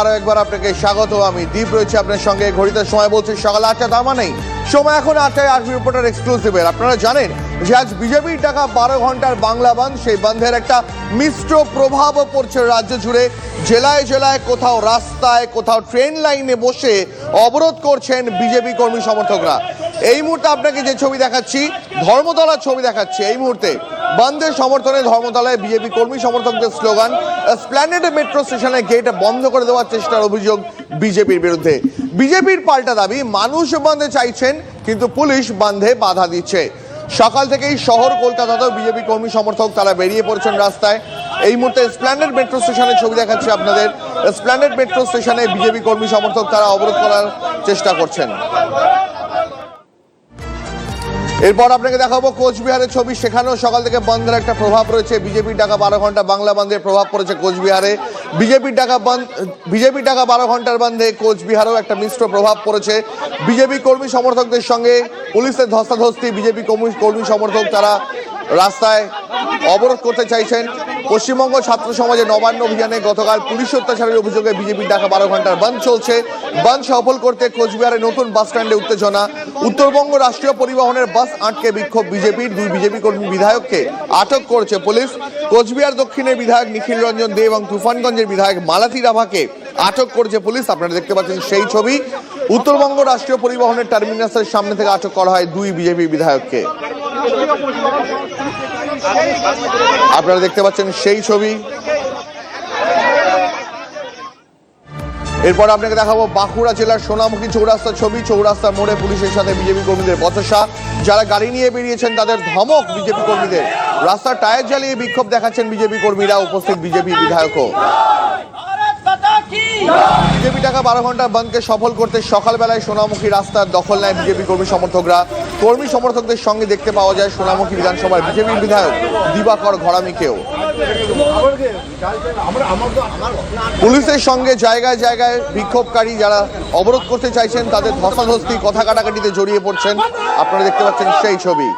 আরও একবার আপনাকে স্বাগত। আমি দীপ রয়েছে আপনার সঙ্গে। ঘড়িতে সময় বলছি সকাল আটটা দামা নেই সময় এখন আটটায় আট রিপোর্টার এক্সক্লুসিভের আপনারা জানেন যে আজ বিজেপির টাকা বারো ঘণ্টার বাংলা বন্ধ, সেই বন্ধের একটা মিশ্র প্রভাবও পড়ছে রাজ্য জুড়ে। জেলায় জেলায় কোথাও রাস্তায়, কোথাও ট্রেন লাইনে বসে অবরোধ করছেন বিজেপি কর্মী সমর্থকরা। এই মুহূর্তে আপনাকে যে ছবি দেখাচ্ছি, ধর্মতলার ছবি দেখাচ্ছি। এই মুহূর্তে বন্ধের সমর্থনে ধর্মতলায় বিজেপি কর্মী সমর্থকদের স্লোগান, স্প্ল্যানেড মেট্রো স্টেশনের গেট বন্ধ করে দেওয়ার চেষ্টার অভিযোগ বিজেপির বিরুদ্ধে। বিজেপির পাল্টা দাবি, মানুষ বন্ধে চাইছেন, কিন্তু পুলিশ বন্ধে বাধা দিচ্ছে। সকাল থেকেই শহর কলকাতাতেও বিজেপি কর্মী সমর্থক তারা বেরিয়ে পড়ছেন রাস্তায়। এই মুহূর্তে স্প্ল্যানেড মেট্রো স্টেশনের ছবি দেখাচ্ছি আপনাদের। স্প্ল্যানেড মেট্রো স্টেশনে বিজেপি কর্মী সমর্থক তারা অবরোধ করার চেষ্টা করছেন। এরপর আপনাকে দেখাবো কোচবিহারের ছবি। সেখানেও সকাল থেকে বন্ধের একটা প্রভাব রয়েছে। বিজেপির টাকা বারো ঘণ্টা বাংলা বন্ধের প্রভাব পড়েছে কোচবিহারে। বিজেপির টাকা বন্ধ বিজেপির টাকা বারো ঘণ্টার বন্ধে কোচবিহারেও একটা মিশ্র প্রভাব পড়েছে। বিজেপি কর্মী সমর্থকদের সঙ্গে পুলিশের ধস্তাধস্তি। বিজেপি কর্মী কর্মী সমর্থক তারা রাস্তায় অবরোধ করতে চাইছেন। পশ্চিমবঙ্গ ছাত্র সমাজে নবান্ন অভিযানে গতকাল পুলিশ অত্যাচারের অভিযোগে বিজেপির ডাকা বারো ঘণ্টার বন্ধ চলছে। বন্ধ সফল করতে কোচবিহারে নতুন বাস স্ট্যান্ডে উত্তেজনা। উত্তরবঙ্গ রাষ্ট্রীয় পরিবহনের বাস আটকে বিক্ষোভ বিজেপির। দুই বিজেপি কর্মী বিধায়ককে আটক করেছে পুলিশ। কোচবিহার দক্ষিণের বিধায়ক নিখিল রঞ্জন দে এবং তুফানগঞ্জের বিধায়ক মালাতি রাভাকে আটক করেছে পুলিশ। আপনারা দেখতে পাচ্ছেন সেই ছবি। উত্তরবঙ্গ রাষ্ট্রীয় পরিবহনের টার্মিনাসের সামনে থেকে আটক করা হয় দুই বিজেপি বিধায়ককে। আপনারা দেখতে পাচ্ছেন সেই ছবি। এরপর আপনাকে দেখাবো বাঁকুড়া জেলার সোনামুখী চৌরাস্তার ছবি। চৌরাস্তার মোড়ে পুলিশের সাথে বিজেপি কর্মীদের বচসা। যারা গাড়ি নিয়ে বেরিয়েছেন, তাদের ধমক বিজেপি কর্মীদের। রাস্তার টায়ার জ্বালিয়ে বিক্ষোভ দেখাচ্ছেন বিজেপি কর্মীরা। উপস্থিত বিজেপি বিধায়কও। বিজেপি টাকা বারো ঘণ্টা বন্ধকে সফল করতে সকালবেলায় সোনামুখী রাস্তার দখল নেয় বিজেপি কর্মী সমর্থকরা। কর্মী সমর্থকদের সঙ্গে দেখতে পাওয়া যায় সোনামুখী বিধানসভার বিজেপির বিধায়ক দিবাকর ঘরামিকেও। পুলিশের সঙ্গে জায়গায় জায়গায় বিক্ষোভকারী যারা অবরোধ করতে চাইছেন তাদের ধস্তাধস্তি কথা কাটাকাটিতে জড়িয়ে পড়ছেন। আপনারা দেখতে পাচ্ছেন সেই ছবি।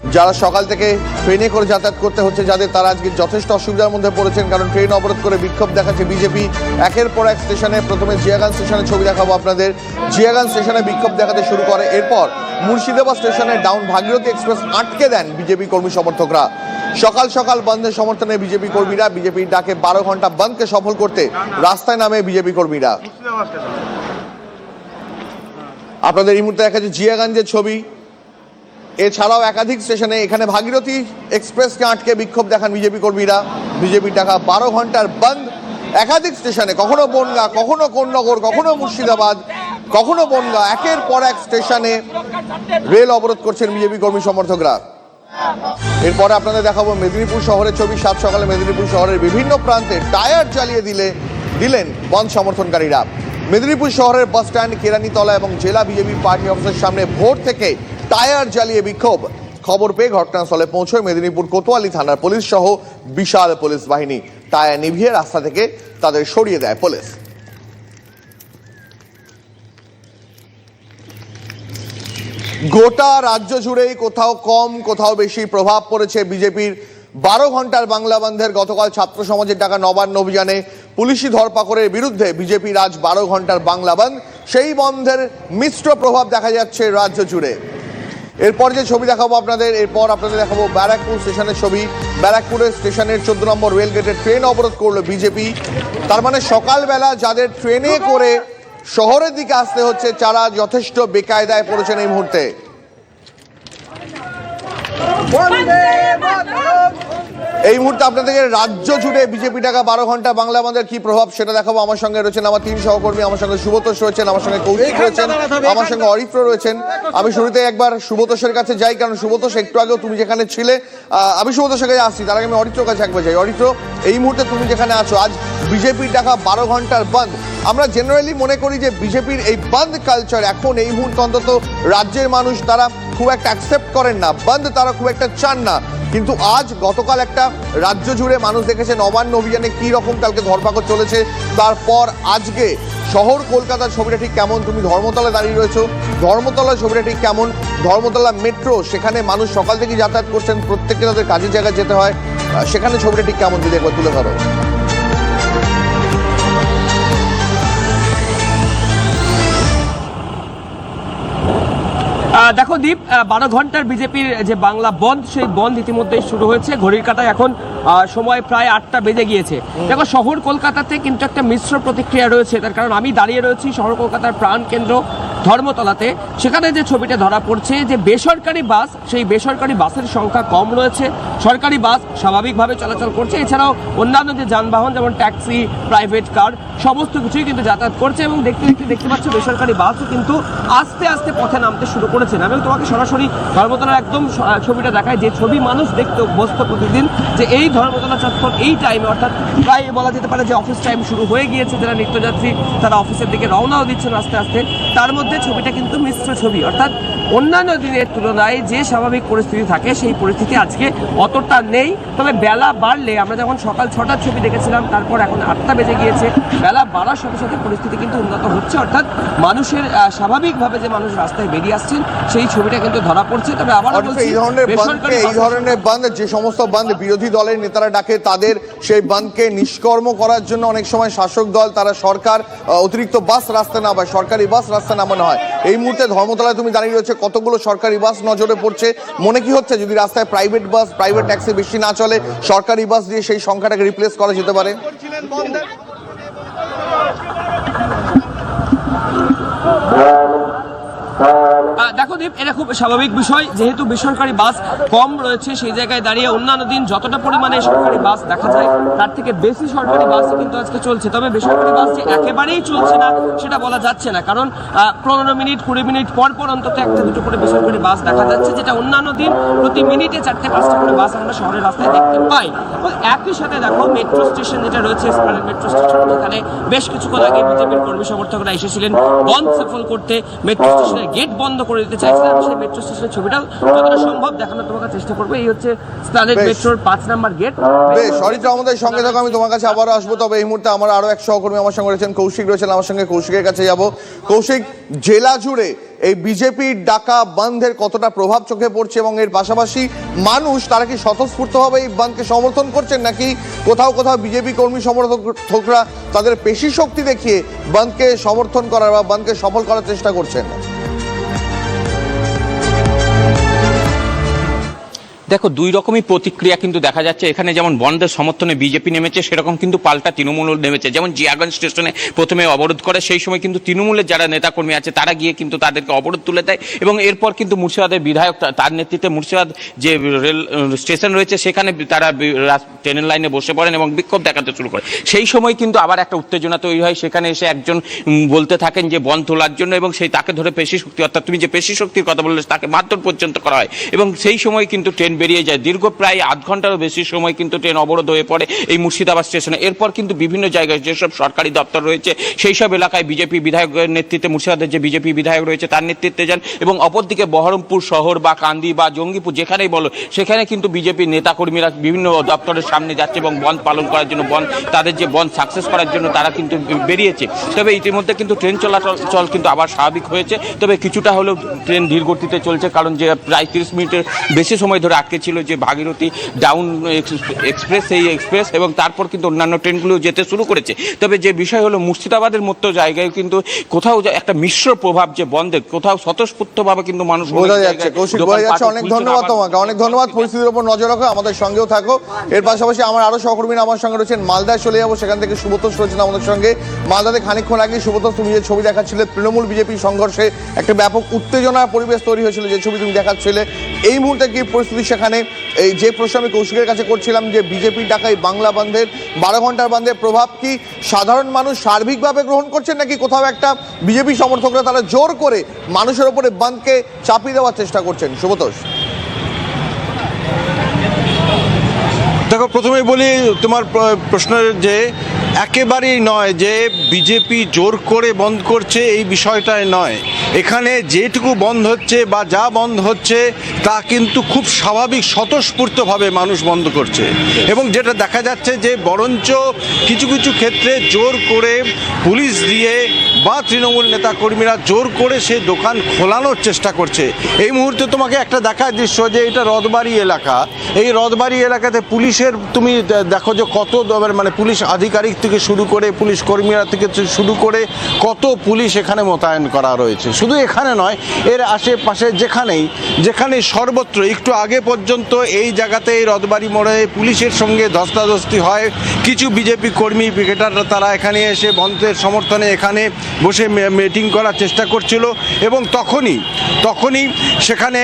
যারা সকাল থেকে ট্রেনে করে যাতায়াত করতে হচ্ছে, যাদের তারা আজকে যথেষ্ট অসুবিধার মধ্যে পড়েছেন, কারণ ট্রেন অবরোধ করে বিক্ষোভ দেখাচ্ছে বিজেপি। একের পর এক স্টেশনে প্রথমে জিয়াগান স্টেশনে ছবি দেখাবো আপনাদের। জিয়াগান স্টেশনে বিক্ষোভ দেখাতে শুরু করে। এরপর মুর্শিদাবাদ স্টেশনে ডাউন ভাগীরথী এক্সপ্রেস আটকে দেন বিজেপি কর্মী সমর্থকরা। সকাল সকাল বন্ধের সমর্থনে বিজেপি কর্মীরা বিজেপির ডাকে বারো ঘণ্টা বন্ধকে সফল করতে রাস্তায় নামে বিজেপি কর্মীরা। আপনাদের এই মুহূর্তে দেখা যাচ্ছে জিয়াগঞ্জের ছবি। এছাড়াও একাধিক স্টেশনে এখানে ভাগীরথী এক্সপ্রেসকে আটকে বিক্ষোভ দেখান বিজেপি কর্মীরা। বিজেপির টাকা বারো ঘণ্টার বন্ধ। একাধিক স্টেশনে, কখনো বনগা, কখনো কোন্নগর, কখনো মুর্শিদাবাদ, কখনো বনগা, একের পর এক স্টেশনে রেল অবরোধ করছেন বিজেপি কর্মী সমর্থকরা। এরপরে আপনাদের দেখাবো মেদিনীপুর শহরের ছবি সাত সকালে মেদিনীপুর শহরের বিভিন্ন প্রান্তে টায়ার চালিয়ে দিলে, দিলেন বন্ধ সমর্থনকারীরা। মেদিনীপুর শহরের বাস স্ট্যান্ড, কেরানীতলা এবং জেলা বিজেপি পার্টি অফিসের সামনে ভোর থেকে টায়ার জ্বালিয়ে বিক্ষোভ। খবর পেয়ে ঘটনাস্থলে পৌঁছয় মেদিনীপুর কোতোয়ালি থানার পুলিশ সহ বিশাল পুলিশ বাহিনী। টায়ার নিভিয়ে রাস্তা থেকে তাদের সরিয়ে দেয় পুলিশ। গোটা রাজ্য জুড়েই কোথাও কম, কোথাও বেশি প্রভাব পড়েছে বিজেপির। বারো ঘণ্টার বাংলা বন্ধের গতকাল ছাত্র সমাজের টাকা নবান্ন অভিযানে পুলিশি ধরপাকড়ের বিরুদ্ধে বিজেপির আজ বারো ঘণ্টার বাংলা বন্ধ। সেই বন্ধের মিশ্র প্রভাব দেখা যাচ্ছে রাজ্য জুড়ে। এরপর যে ছবি দেখাবো আপনাদের, এরপর আপনাদের দেখাবো ব্যারাকপুর স্টেশনের ছবি। ব্যারাকপুরের স্টেশনের চোদ্দ নম্বর রেল গেটে ট্রেন অবরোধ করল বিজেপি। তার মানে সকালবেলা যাদের ট্রেনে করে শহরের দিকে আসতে হচ্ছে, তারা যথেষ্ট বেকায়দায় পড়েছেন এই মুহূর্তে। এই মুহূর্তে আপনাদেরকে রাজ্য জুড়ে বিজেপি টাকা বারো ঘণ্টা বাংলা আমাদের কি প্রভাব সেটা দেখাবো আমার সঙ্গে রয়েছেন আমার তিন সহকর্মী আমার সঙ্গে সুব্রতোষ রয়েছেন আমার সঙ্গে কৌশিক রয়েছেন আমার সঙ্গে অরিত্র রয়েছেন। আমি শুরুতে একবার সুব্রতোষের কাছে যাই কারণ সুব্রতোষ একটু আগেও তুমি যেখানে ছিলে আমি সুব্রতোষের কাছে আসছি তার আগে আমি অরিত্রর কাছে একবার যাই। অরিত্র এই মুহূর্তে তুমি যেখানে আছো আজ বিজেপির টাকা বারো ঘণ্টার বন্ধ। আমরা জেনারেলি মনে করি যে বিজেপির এই বন্ধ কালচার এখন এই মুহূর্তে অন্তত রাজ্যের মানুষ তারা খুব একটা অ্যাকসেপ্ট করেন না বন্ধ তারা খুব একটা চান না। কিন্তু আজ গতকাল একটা রাজ্য জুড়ে মানুষ দেখেছে নবান্ন অভিযানে কি রকম কালকে ধরপাকড় চলেছে। তারপর আজকে শহর কলকাতার ছবিটা ঠিক কেমন? তুমি ধর্মতলায় দাঁড়িয়ে রয়েছো। ধর্মতলার ছবিটা ঠিক কেমন? ধর্মতলা মেট্রো, সেখানে মানুষ সকাল থেকে যাতায়াত করছেন, প্রত্যেককে তাদের কাজের জায়গায় যেতে হয়। সেখানে ছবিটা ঠিক কেমন? যদি একবার তুলে ধরো। দেখো দীপ বারো ঘণ্টার বিজেপির যে বাংলা বন্ধ সেই বন্ধ ইতিমধ্যেই শুরু হয়েছে। ঘড়ির কাটায় এখন সময় প্রায় আটটা বেজে গিয়েছে। দেখো শহর কলকাতাতে কিন্তু একটা মিশ্র প্রতিক্রিয়া রয়েছে। তার কারণ আমি দাঁড়িয়ে রয়েছি শহর কলকাতার প্রাণ কেন্দ্র ধর্মতলাতে। সেখানে যে ছবিটা ধরা পড়ছে যে বেসরকারি বাস, সেই বেসরকারি বাসের সংখ্যা কম রয়েছে। সরকারি বাস স্বাভাবিকভাবে চলাচল করছে। এছাড়াও অন্যান্য যে যানবাহন, যেমন ট্যাক্সি, প্রাইভেট কার, সমস্ত কিছুই কিন্তু যাতায়াত করছে এবং দেখতে দেখতে দেখতে পাচ্ছ বেসরকারি বাসও কিন্তু আস্তে আস্তে পথে নামতে শুরু করেছেন আমি তোমাকে সরাসরি ধর্মতলার একদম ছবিটা দেখায় যে ছবি মানুষ দেখতে অভ্যস্ত প্রতিদিন যে এই ধর্মতলা চত্বর এই টাইমে অর্থাৎ প্রায় বলা যেতে পারে যে অফিস টাইম শুরু হয়ে গিয়েছে। যারা নিত্যযাত্রী, তারা অফিসের দিকে রওনাও দিচ্ছেন আস্তে আস্তে। তার মধ্যে ছবিটা কিন্তু মিশ্র ছবি। অর্থাৎ অন্যান্য দিনের তুলনায় যে স্বাভাবিক পরিস্থিতি থাকে সেই পরিস্থিতি আজকে অতটা নেই। তবে বেলা বাড়লে আমরা যখন সকাল ছটার ছবি দেখেছিলাম তারপর এখন আটটা বেজে গিয়েছে বেলা বাড়ার সাথে সাথে পরিস্থিতি কিন্তু উন্নত হচ্ছে। অর্থাৎ মানুষের স্বাভাবিকভাবে যে মানুষ রাস্তায় বেরিয়ে আসছেন সেই ছবিটা কিন্তু ধরা পড়ছে। তবে আবার এই ধরনের বান্ধকে এই ধরনের বান্ধ যে সমস্ত বান্ধ বিরোধী দলের নেতারা ডাকে তাদের সেই বান্ধকে নিষ্কর্ম করার জন্য অনেক সময় শাসক দল তারা সরকার অতিরিক্ত বাস রাস্তা নামায় সরকারি বাস রাস্তা নামানো হয়। এই মুহূর্তে ধর্মতলায় তুমি দাঁড়িয়ে রয়েছে, কতগুলো সরকারি বাস নজরে পড়ছে? মনে কি হচ্ছে যদি রাস্তায় প্রাইভেট বাস প্রাইভেট ট্যাক্সি বেশি না চলে, সরকারি বাস দিয়ে সেই সংখ্যাটাকে রিপ্লেস করা যেতে পারে? দেখো দীপ, এটা খুব স্বাভাবিক বিষয়। যেহেতু বেসরকারি বাস কম রয়েছে, সেই জায়গায় দাঁড়িয়ে অন্যান্য দিন যতটা পরিমাণে সরকারি বাস দেখা যায়, তার থেকে বেশি সরকারি বাস কিন্তু আজকে চলছে। তবে বেসরকারি বাস যে একেবারেই চলছে না, সেটা বলা যাচ্ছে না। কারণ পনেরো মিনিট, কুড়ি মিনিট পর পর অন্তত একটা, দুটো করে বেসরকারি বাস দেখা যাচ্ছে, যেটা অন্যান্য দিন প্রতি মিনিটে চারটে, পাঁচটা করে বাস আমরা শহরের রাস্তায় দেখতে পাই। একই সাথে দেখো, মেট্রো স্টেশন যেটা রয়েছে মেট্রো স্টেশন যেখানে বেশ কিছুক্ষণ আগে বিজেপির কর্মী সমর্থকরা এসেছিলেন বন্ধ সফল করতে। মেট্রো স্টেশনের গেট বন্ধ করে দিতে চাইছিলেন আমি সেই মেট্রো স্টেশনের ছবিটাও যতটা সম্ভব দেখানোর তোমাকে চেষ্টা করব। এই হচ্ছে স্প্লানেড মেট্রোর পাঁচ নাম্বার গেট বেশ অরিত্র আমাদের সঙ্গে থাকো আমি তোমার কাছে আবারও আসব। তবে এই মুহূর্তে আমার আরও এক সহকর্মী আমার সঙ্গে রয়েছেন কৌশিক রয়েছেন আমার সঙ্গে কৌশিকের কাছে যাব। কৌশিক জেলা জুড়ে এই বিজেপির ডাকা বন্ধের কতটা প্রভাব চোখে পড়ছে এবং এর পাশাপাশি মানুষ তারা কি স্বতঃস্ফূর্তভাবে এই বন্ধকে সমর্থন করছেন নাকি কোথাও কোথাও বিজেপি কর্মী সমর্থকরা তাদের পেশি শক্তি দেখিয়ে বন্ধকে সমর্থন করার বা বন্ধকে সফল করার চেষ্টা করছেন? দেখো, দুই রকমই প্রতিক্রিয়া কিন্তু দেখা যাচ্ছে। এখানে যেমন বন্ধের সমর্থনে বিজেপি নেমেছে, সেরকম কিন্তু পাল্টা তৃণমূল নেমেছে। যেমন জিয়াগঞ্জ স্টেশনে প্রথমে অবরোধ করে, সেই সময় কিন্তু তৃণমূলের যারা নেতাকর্মী আছে, তারা গিয়ে কিন্তু তাদেরকে অবরোধ তুলে দেয়। এবং এরপর কিন্তু মুর্শিদাবাদের বিধায়ক তার নেতৃত্বে মুর্শিদাবাদ যে রেল স্টেশন রয়েছে, সেখানে তারা ট্রেনের লাইনে বসে পড়েন এবং বিক্ষোভ দেখাতে শুরু করে। সেই সময় কিন্তু আবার একটা উত্তেজনা তৈরি হয়। সেখানে এসে একজন বলতে থাকেন যে বন্ধ তোলার জন্য এবং সেই তাকে ধরে পেশি শক্তি, অর্থাৎ তুমি যে পেশি শক্তির কথা বললে, তাকে মারধর পর্যন্ত করা হয়। এবং সেই সময় কিন্তু ট্রেন বেরিয়ে যায়। দীর্ঘ প্রায় আধ ঘন্টারও বেশি সময় কিন্তু ট্রেন অবরোধ হয়ে পড়ে এই মুর্শিদাবাদ স্টেশনে। এরপর কিন্তু বিভিন্ন জায়গায় যেসব সরকারি দপ্তর রয়েছে সেই সব এলাকায় বিজেপি বিধায়কের নেতৃত্বে, মুর্শিদাবাদের যে বিজেপি বিধায়ক রয়েছে তার নেতৃত্বে যান এবং অপরদিকে বহরমপুর শহর বা কান্দি বা জঙ্গিপুর যেখানেই বলো, সেখানে কিন্তু বিজেপি নেতাকর্মীরা বিভিন্ন দপ্তরের সামনে যাচ্ছে এবং বন্ধ পালন করার জন্য বন্ধ তাদের যে বন্ধ সাকসেস করার জন্য তারা কিন্তু বেরিয়েছে। তবে ইতিমধ্যে কিন্তু ট্রেন চলাচল চল কিন্তু আবার স্বাভাবিক হয়েছে। তবে কিছুটা হলেও ট্রেন ধীর গতিতে চলছে, কারণ যে প্রায় তিরিশ মিনিটের বেশি সময় ধরে আটকে ছিল যে ভাগীরথী ডাউন এক্সপ্রেস সেই এক্সপ্রেস এবং তারপর কিন্তু অন্যান্য ট্রেনগুলো যেতে শুরু করেছে। তবে যে বিষয় হলো মুর্শিদাবাদের মতো জায়গায় কিন্তু কোথাও একটা মিশ্র প্রভাব যে বন্ধের কোথাও স্বতঃস্ফূর্তভাবে কিন্তু মানুষ বোঝা যাচ্ছে। কৌশিক বোঝা যাচ্ছে। অনেক ধন্যবাদ তোমাকে। অনেক ধন্যবাদ পরিস্থিতির উপর নজর রাখো। আমাদের সঙ্গেও থাকো। এর পাশাপাশি আমার আরও সহকর্মীরা আমার সঙ্গে রয়েছেন। মালদায় চলে যাব। সেখান থেকে সুব্রতোষ রয়েছেন আমাদের সঙ্গে। মালদাতে খানিকক্ষণ আগে সুব্রতোষ তুমি যে ছবি দেখাচ্ছিলে তৃণমূল বিজেপি সংঘর্ষে একটা ব্যাপক উত্তেজনার পরিবেশ তৈরি হয়েছিল যে ছবি তুমি দেখাচ্ছিলে। এই মুহূর্তে কি পরিস্থিতি সেখানে এই যে প্রশ্ন আমি কৌশিকের কাছে করছিলাম যে বিজেপির ডাকাই বাংলা বন্ধের বারো ঘণ্টার বন্ধের প্রভাব কি সাধারণ মানুষ সার্বিকভাবে গ্রহণ করছেন নাকি কোথাও একটা বিজেপি সমর্থকরা তারা জোর করে মানুষের ওপরে বাঁধকে চাপিয়ে দেওয়ার চেষ্টা করছেন? সুব্রতোষ দেখো, প্রথমেই বলি তোমার প্রশ্নের যে একেবারেই নয় যে বিজেপি জোর করে বন্ধ করছে, এই বিষয়টাই নয়। এখানে যেটুকু বন্ধ হচ্ছে বা যা বন্ধ হচ্ছে, তা কিন্তু খুব স্বাভাবিক, স্বতঃস্ফূর্তভাবে মানুষ বন্ধ করছে। এবং যেটা দেখা যাচ্ছে যে বরঞ্চ কিছু কিছু ক্ষেত্রে জোর করে পুলিশ দিয়ে বা তৃণমূল নেতাকর্মীরা জোর করে সে দোকান খোলানোর চেষ্টা করছে। এই মুহূর্তে তোমাকে একটা দেখার দৃশ্য যে এটা রথবাড়ি এলাকা। এই রথবাড়ি এলাকাতে পুলিশের, তুমি দেখো যে কত মানে পুলিশ আধিকারিক থেকে শুরু করে পুলিশ কর্মীরা থেকে শুরু করে কত পুলিশ এখানে মোতায়েন করা রয়েছে। শুধু এখানে নয়, এর আশেপাশে যেখানেই যেখানেই সর্বত্র, একটু আগে পর্যন্ত এই জায়গাতে এই রথবাড়ি মোড়ে পুলিশের সঙ্গে ধস্তাধস্তি হয়। কিছু বিজেপি কর্মী ক্রিকেটাররা তারা এখানে এসে বন্ধের সমর্থনে এখানে বসে মিটিং করার চেষ্টা করছিল এবং তখনই তখনই সেখানে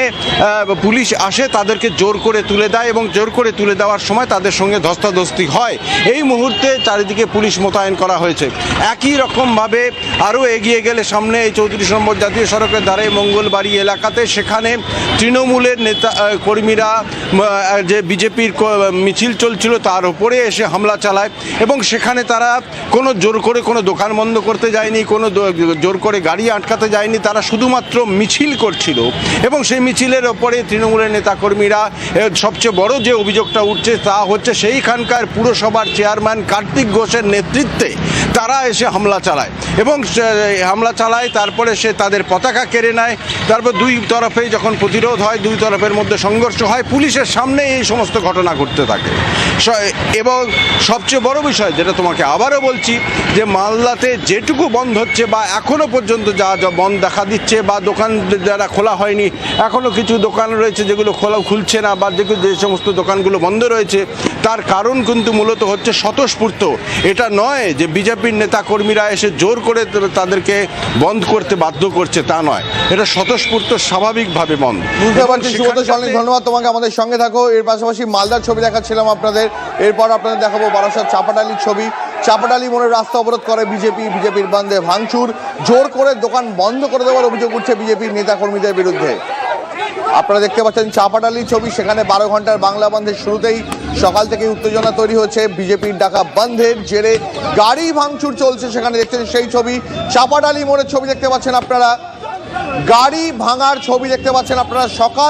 পুলিশ আসে তাদেরকে জোর করে তুলে দেয় এবং জোর করে তুলে দেওয়ার সময় তাদের সঙ্গে ধস্তাধস্তি হয়। এই মুহূর্তে চারিদিকে পুলিশ মোতায়েন করা হয়েছে। একই রকমভাবে আরও এগিয়ে গেলে সামনে এই চৌত্রিশ নম্বর জাতীয় সড়কের ধারে মঙ্গলবাড়ি এলাকাতে সেখানে তৃণমূলের নেতা কর্মীরা যে বিজেপির মিছিল চলছিল তার উপরে এসে হামলা চালায় এবং সেখানে তারা কোনো জোর করে কোনো দোকান বন্ধ করতে যায়নি, কোনো জোর করে গাড়ি আটকাতে যায়নি, তারা শুধুমাত্র মিছিল করছিল এবং সেই মিছিলের ওপরে তৃণমূলের নেতাকর্মীরা সবচেয়ে বড় যে অভিযোগটা উঠছে তা হচ্ছে সেইখানকার পুরসভার চেয়ারম্যান কার্তিক ঘোষের নেতৃত্বে তারা এসে হামলা চালায়। এবং হামলা চালায়, তারপরে সে তাদের পতাকা কেড়ে নেয়। তারপর দুই তরফেই যখন প্রতিরোধ হয়, দুই তরফের মধ্যে সংঘর্ষ হয়, পুলিশের সামনে এই সমস্ত ঘটনা ঘটতে থাকে। এবং সবচেয়ে বড় বিষয় যেটা তোমাকে আবারও বলছি, যে মালদাতে যেটুকু বন্ধ হচ্ছে বা এখনও পর্যন্ত যা যা বন্ধ দেখা দিচ্ছে বা দোকান যারা খোলা হয়নি, এখনও কিছু দোকান রয়েছে যেগুলো খোলা খুলছে না বা যে সমস্ত দোকানগুলো বন্ধ রয়েছে, তার কারণ কিন্তু মূলত হচ্ছে স্বতঃস্ফূর্ত। এটা নয় যে বিজেপির নেতা কর্মীরা এসে জোর করে তাদেরকে বন্ধ করতে বাধ্য করছে তা নয়। এটা স্বতঃস্ফূর্ত স্বাভাবিকভাবে বন্ধ। বুঝতে পারছি ধন্যবাদ তোমাকে। আমাদের সঙ্গে থাকো। এর পাশাপাশি মালদার ছবি দেখাচ্ছিলাম আপনাদের। এরপর আপনাদের দেখাবো বারাসাত চাপাডালির ছবি। চাপাডালি মোড়ের রাস্তা অবরোধ করে বিজেপি। বিজেপির বান্ধে ভাঙচুর। জোর করে দোকান বন্ধ করে দেওয়ার অভিযোগ উঠছে বিজেপির নেতা কর্মীদের বিরুদ্ধে। আপনারা দেখতে পাচ্ছেন চাপাডালির ছবি, সেখানে বারো ঘণ্টার বাংলা বন্ধের শুরুতেই সকাল থেকে উত্তেজনা তৈরি হচ্ছে। বিজেপির ডাকা বন্ধের জেরে গাড়ি ভাঙচুর চলছে সেখানে দেখছেন সেই ছবি। চাপাডালি মোড়ের ছবি দেখতে পাচ্ছেন আপনারা। গাড়ি ভাঙার ছবি দেখতে পাচ্ছেন আপনারা সকাল